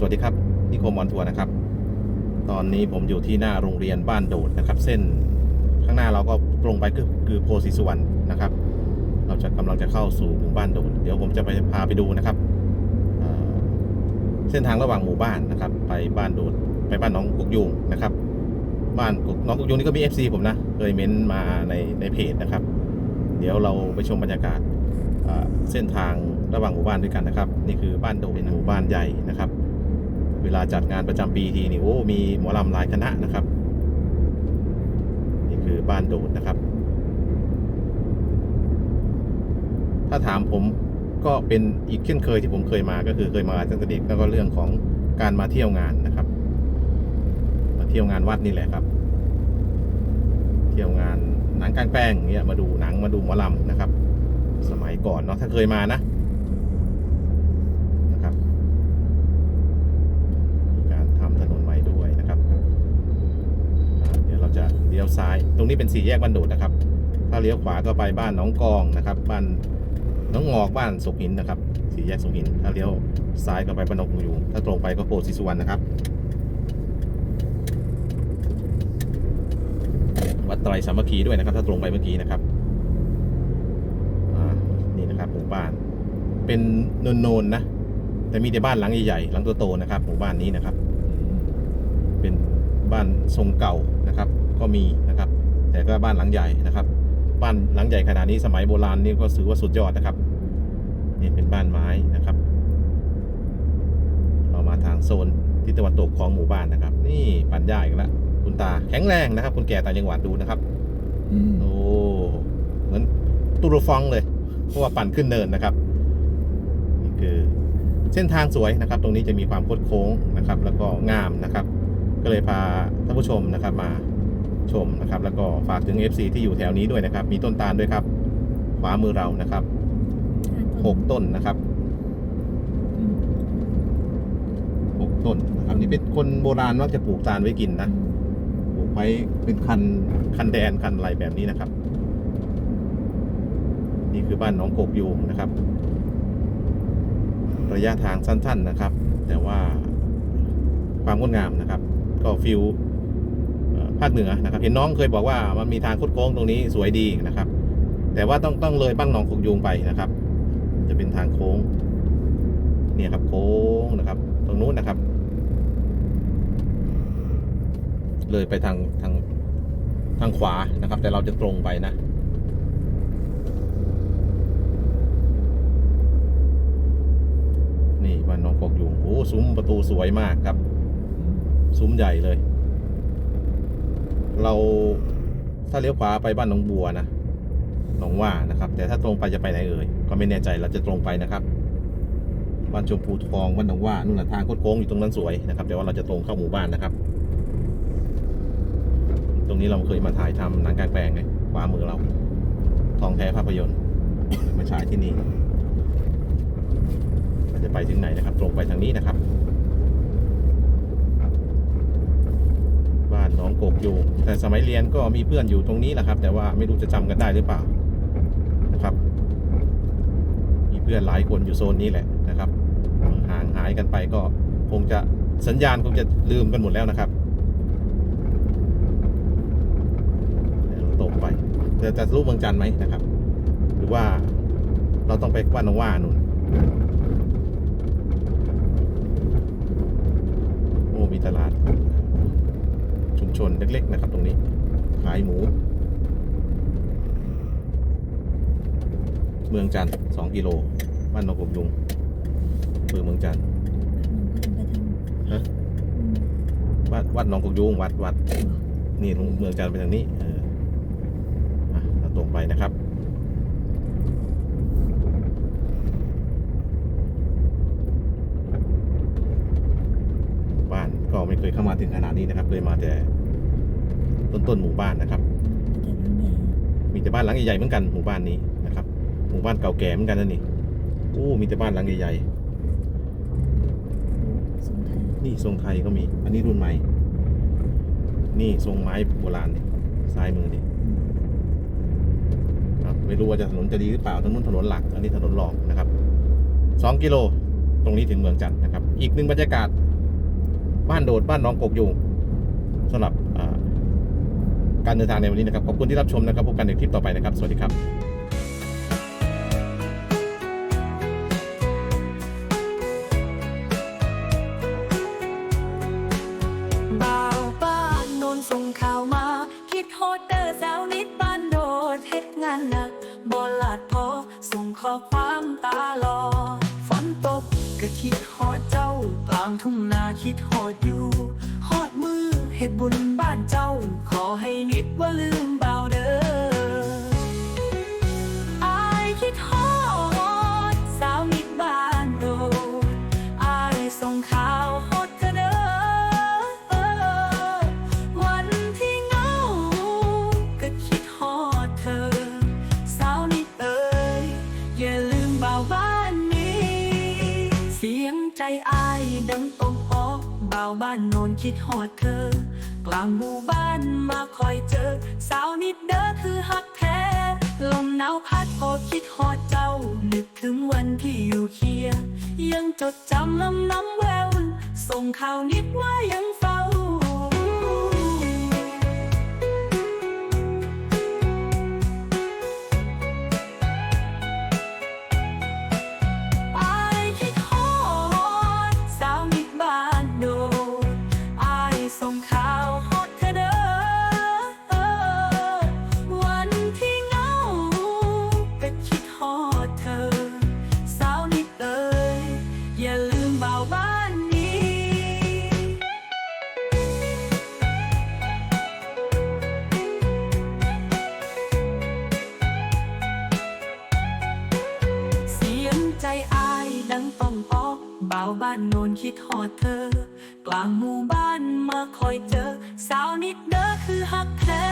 สวัสดีครับนิคมออนทัวร์นะครับ ตอนนี้ผมอยู่ที่หน้าโรงเรียนบ้านโดดนะครับ เส้นข้างหน้าเราก็ตรงไปคือคือโพธิสุวรรณนะครับ เราจะกำลังจะเข้าสู่หมู่บ้านโดดเดี๋ยวผมจะไปพาไปดูนะครับเส้นทางระหว่างหมู่บ้านนะครับ ไปบ้านโดดไปบ้านน้องกุกยุงนะครับ บ้านกุกน้องกุกยุงนี่ก็มี FC ผมนะเคยเม้นต์มาในในเพจนะครับ เดี๋ยวเราไปชมบรรยากาศเส้นทางระหว่างหมู่บ้านด้วยกันนะครับ นี่คือบ้านโดดเป็นหมู่บ้านใหญ่นะครับ วลาจัดงานประจำปีทีนี่โอ้มีหมอลำหลายคณะนะครับ นี่คือบ้านโดดนะครับ ถ้าถามผมก็เป็นอีกเช่นเคยที่ผมเคยมาก็คือเคยมาตั้งแต่เด็กแล้วก็เรื่องของการมาเที่ยวงานนะครับ มาเที่ยวงานวัดนี่แหละครับ เที่ยวงานหนังกลางแปลงเงี้ยมาดูหนังมาดูหมอลำนะครับ สมัยก่อนเนาะถ้าเคยมานะนะครับ มีการทำถนนใหม่ด้วยนะครับอ่าเดี๋ยวเราจะเลี้ ยวซ้าย ตรงนี้เป็นสี่แยกบ้านโดดนะครับ ถ้าเลี้ยวขวาก็ไปบ้านหน้องกองนะครับ บ้านน้องงอกบ้านสุขหินนะครับ สี่แยกสุขหิน ถ้าเลี้ยวซ้ายก็ไปบ้านนกยูงถ้าตรงไปก็โพธิสุวรรณนะครับ วัดไตรสามัคคีด้วยนะครับ ถ้าตรงไปเมื่อกี้นะครับนี่นะครับหมู่บ้าน เป็นโนนๆนะแต่มีแต่บ้านหลังใหญ่ๆ หลังโตๆนะครับ หมู่บ้านนี้นะครับ เป็นบ้านทรงเก่า นะครับ ก็มีนะครับ แต่ก็บ้านหลังใหญ่นะครับ บ้านหลังใหญ่ขนาดนี้สมัยโบราณนี่ก็ถือว่าสุดยอดนะครับ นี่เป็นบ้านไม้นะครับ เรามาทางโซนทิศตะวันตกของหมู่บ้านนะครับ นี่ปั่นหญ้าอีกแล้วคุณตาแข็งแรงนะครับ คุณแก่ต่างจังหวัดดูนะครับโอ้เหมือนตูรฟองเลยเพราะว่าปั่นขึ้นเนินนะครับ นี่คือเส้นทางสวยนะครับ ตรงนี้จะมีความโคดโค้งนะครับ แล้วก็งามนะครับ ก็เลยพาท่านผู้ชมนะครับมา ชมนะครับ แล้วก็ฝากถึง FC ที่อยู่แถวนี้ด้วยนะครับ มีต้นตาลด้วยครับ ขวามือเรานะครับหกต้นนะครับหกต้นนะครับนี่เป็นคนโบราณมักจะปลูกตาลไว้กินนะปลูกไว้เป็นคันคันแดนคันอะไรแบบนี้นะครับ นี่คือบ้านหน้องกกยูงนะครับ ระยะทางสั้น ๆนะครับ แต่ว่าความงดงามนะครับ ก็ฟิลเอ่อ ภาคเหนือนะครับ เห็นน้องเคยบอกว่ามันมีทางคดโค้งตรงนี้สวยดีนะครับ แต่ว่าต้องต้องเลยบ้านหนองกกยูงไปนะครับ จะเป็นทางโค้ง เนี่ยครับโค้งนะครับ ตรงนู้นนะครับ เลยไปทางทางทางขวานะครับ แต่เราจะตรงไปนะนี่บ้านน้องกอกยุงโอ้ซุ้มประตูสวยมากครับ ซุ้มใหญ่เลย เราถ้าเลี้ยวขวาไปบ้านหนองบัวนะหนองว่านะครับ แต่ถ้าตรงไปจะไปไหนเอ่ยก็ไม่แน่ใจเราจะตรงไปนะครับบ้านชมพูทองบ้านหนองว่านู่นนะทางโค้งอยู่ตรงนั้นสวยนะครับ แต่ว่าเราจะตรงเข้าหมู่บ้านนะครับ ตรงนี้เราเคยมาถ่ายทำหนังกลางแปลงไงขวามือเรา ทองแท้ภาพยนตร์มาฉายที่นี่เราจะไปถึงไหนนะครับ ตรงไปทางนี้นะครับ บ้านหน้อยูงแต่สมัยเรียนก็มีเพื่อนอยู่ตรงนี้แหละครับ แต่ว่าไม่รู้จะจำกันได้หรือเปล่านะครับ มีเพื่อนหลายคนอยู่โซนนี้แหละนะครับห่างหายกันไปก็คงจะสัญญาณคงจะลืมกันหมดแล้วนะครับเราตกไปจะจะรู้เมืองจันทร์ไหมนะครับ หรือว่าเราต้องไปบ้านนว่านู่นโอ้มีตลาด ชุมชนเล็กๆนะครับตรงนี้ ขายหมู เมืองจันทร์สองกิโลบ้านนกกยุงอำเภอเมืองจันทร์ฮะวัดวัดหนองกกยุงวัดวัดนี่ตรงเมืองจันทร์ไปทางนี้ เอออะเราตรงไปนะครับบ้านก็ไม่เคยเข้ามาถึงขนาดนี้นะครับ เคยมาแต่ ต้นต้นๆหมู่บ้านนะครับ มีแต่บ้านหลังใหญ่ๆเหมือนกันหมู่บ้านนี้นะครับ หมู่บ้านเก่าแก่เหมือนกันนะนี่โอ้มีแต่บ้านหลังใหญ่ๆนี่ทรงไทยก็มี อันนี้รุ่นใหม่ นี่ทรงไม้โบราณนี่ซ้ายมือนี่ครับไม่รู้ว่าจะถนนจะดีหรือเปล่าถนนถนนหลัก อันนี้ถนนรองนะครับสองกิโลตรงนี้ถึงเมืองจันทร์นะครับ อีกหนึ่งบรรยากาศบ้านโดดบ้านน้องกกยูงสำหรับอ่า การเดินทางในวันนี้นะครับขอบคุณที่รับชมนะครับพบกันในคลิปต่อไปนะครับ สวัสดีครับบ้านโนนส่งข่าวมา คิดโฮดเดอร์สาวนิดบ้านโดดเฮ็ดงานหนักบ่หลาดพอ ส่งข้อความตาลอฝนตกก็คิดฮอดเจ้ากลางทุ่งนาคิดฮอดอยู่ฮอดมือ เฮ็ดบุญบ้านเจ้า ขอให้นิดว่าลืมบ้าน บ้านโนนคิดหอดเธอ กลางหมู่บ้านมาคอยเจอ สาวนิดเด้อคือฮักแท้ ลมหนาวพัดพอคิดหอดเจ้า นึกถึงวันที่อยู่เคีย ยังจดจำลำน้ำแวว ส่งข่าวนิดว่ายัง เบาบ้านโนนคิดหอดเธอ กลางหมู่บ้านมาคอยเจอ สาวนิดเด้อคือฮักแท้